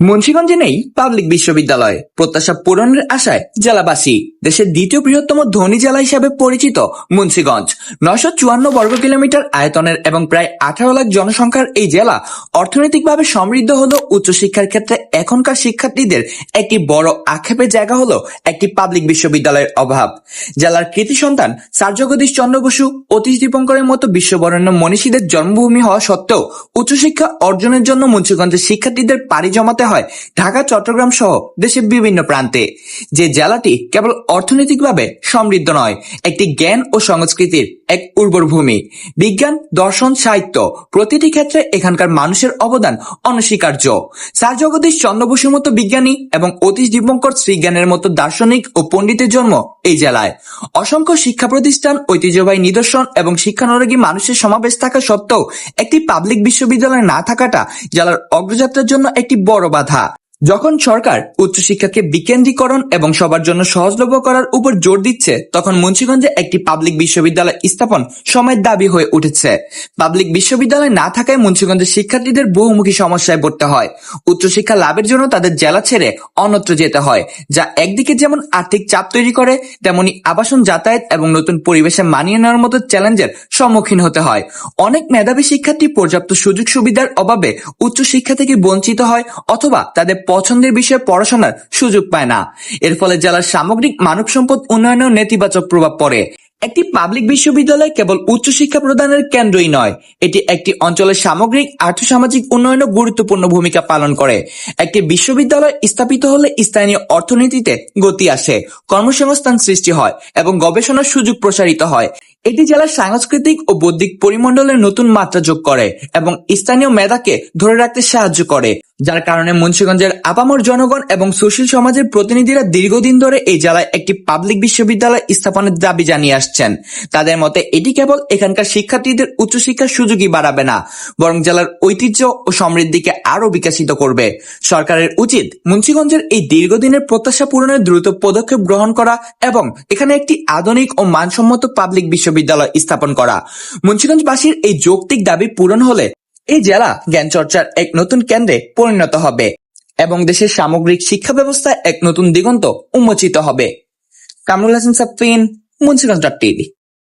মুন্সিগঞ্জে নেই পাবলিক বিশ্ববিদ্যালয়। প্রত্যাশা পূরণের আশায় জেলাবাসী। দেশের দ্বিতীয় বৃহত্তম ধনী জেলা হিসাবে পরিচিত মুন্সিগঞ্জ। নয়শো চুয়ান্ন বর্গ কিলোমিটার আয়তনের এবং প্রায় আঠারো লাখ জনসংখ্যার এই জেলা অর্থনৈতিকভাবে সমৃদ্ধ হলেও উচ্চশিক্ষার ক্ষেত্রে এখনকার শিক্ষার্থীদের একটি বড় আক্ষেপের জায়গা হলো একটি পাবলিক বিশ্ববিদ্যালয়ের অভাব। জেলার কৃতি সন্তান স্যার জগদীশ চন্দ্র বসু, অতীশ দীপঙ্করের মতো বিশ্ববরেণ্য মনীষীদের জন্মভূমি হওয়া সত্ত্বেও উচ্চশিক্ষা অর্জনের জন্য মুন্সিগঞ্জের শিক্ষার্থীদের পাড়ি জমাতে হয়। ঢাকা, চট্টগ্রাম সহ দেশের বিভিন্ন প্রান্তে। যে জেলাটি কেবল অর্থনৈতিকভাবে সমৃদ্ধ নয়, একটি জ্ঞান ও সংস্কৃতির এক উর্বর ভূমি। বিজ্ঞান, দর্শন, সাহিত্য প্রতিটি ক্ষেত্রে এখানকার মানুষের অবদান অনস্বীকার্য। স্যার জগদীশ চন্দ্র বসুর মতো বিজ্ঞানী এবং অতীশ দীপঙ্কর শ্রীজ্ঞানের মতো দার্শনিক ও পণ্ডিতের জন্ম এই জেলায়। অসংখ্য শিক্ষা প্রতিষ্ঠান ঐতিহ্যবাহী নিদর্শন এবং শিক্ষানুরাগী মানুষের সমাবেশ থাকা সত্ত্বেও একটি পাবলিক বিশ্ববিদ্যালয় না থাকাটা জেলার অগ্রযাত্রার জন্য একটি বড় বাধা। যখন সরকার উচ্চশিক্ষাকে বিকেন্দ্রীকরণ এবং সবার জন্য সহজলভ্য করার উপর জোর দিচ্ছে, তখন মুন্সিগঞ্জে একটি পাবলিক বিশ্ববিদ্যালয় স্থাপন সময়ের দাবি হয়ে উঠেছে। পাবলিক বিশ্ববিদ্যালয় না থাকায় মুন্সিগঞ্জের শিক্ষার্থীদের বহুমুখী সমস্যায় পড়তে হয়। উচ্চশিক্ষা লাভের জন্য তাদের জেলা ছেড়ে অন্যত্র যেতে হয়, যা একদিকে যেমন আর্থিক চাপ তৈরি করে, তেমনি আবাসন যাতায়াত এবং নতুন পরিবেশে মানিয়ে নেওয়ার মতো চ্যালেঞ্জের সম্মুখীন হতে হয়। অনেক মেধাবী শিক্ষার্থী পর্যাপ্ত সুযোগ সুবিধার অভাবে উচ্চশিক্ষা থেকে বঞ্চিত হয় অথবা তাদের পছন্দের বিষয়ে পড়াশোনার সুযোগ পায় না। এর ফলে জেলার সামগ্রিক মানব সম্পদ উন্নয়নেও নেতিবাচক প্রভাব পড়ে। একটি পাবলিক বিশ্ববিদ্যালয় কেবল উচ্চশিক্ষা প্রদানের কেন্দ্রই নয়, এটি একটি অঞ্চলের সামগ্রিক আর্থসামাজিক উন্নয়নে গুরুত্বপূর্ণ ভূমিকা পালন করে। একটি বিশ্ববিদ্যালয় স্থাপিত হলে স্থানীয় অর্থনীতিতে গতি আসে, কর্মসংস্থান সৃষ্টি হয় এবং গবেষণার সুযোগ প্রসারিত হয়। এটি জেলার সাংস্কৃতিক ও বৌদ্ধিক পরিমণ্ডলের নতুন মাত্রা যোগ করে এবং স্থানীয় মেধাকে ধরে রাখতে সাহায্য করে, যার কারণে মুন্সিগঞ্জের আপামর জনগণ এবং সুশীল সমাজের প্রতিনিধিরা দীর্ঘদিন ধরে এই জেলায় একটি পাবলিক বিশ্ববিদ্যালয় স্থাপনের দাবি জানিয়ে আসছেন। তাদের মতে এটি কেবল এখানকার শিক্ষার্থীদের উচ্চশিক্ষার সুযোগই বাড়াবে না, বরং জেলার ঐতিহ্য ও সমৃদ্ধিকে আরও বিকশিত করবে। সরকারের উচিত মুন্সিগঞ্জের এই দীর্ঘদিনের প্রত্যাশা পূরণের দ্রুত পদক্ষেপ গ্রহণ করা এবং এখানে একটি আধুনিক ও মানসম্মত পাবলিক বিশ্ববিদ্যালয় স্থাপন করা। মুন্সিগঞ্জবাসীর এই যৌক্তিক দাবি পূরণ হলে এই জেলা জ্ঞান চর্চার এক নতুন কেন্দ্রে পরিণত হবে এবং দেশের সামগ্রিক শিক্ষা ব্যবস্থায় এক নতুন দিগন্ত উন্মোচিত হবে। Kamrul Hasan Safin Munshiganj dot TV.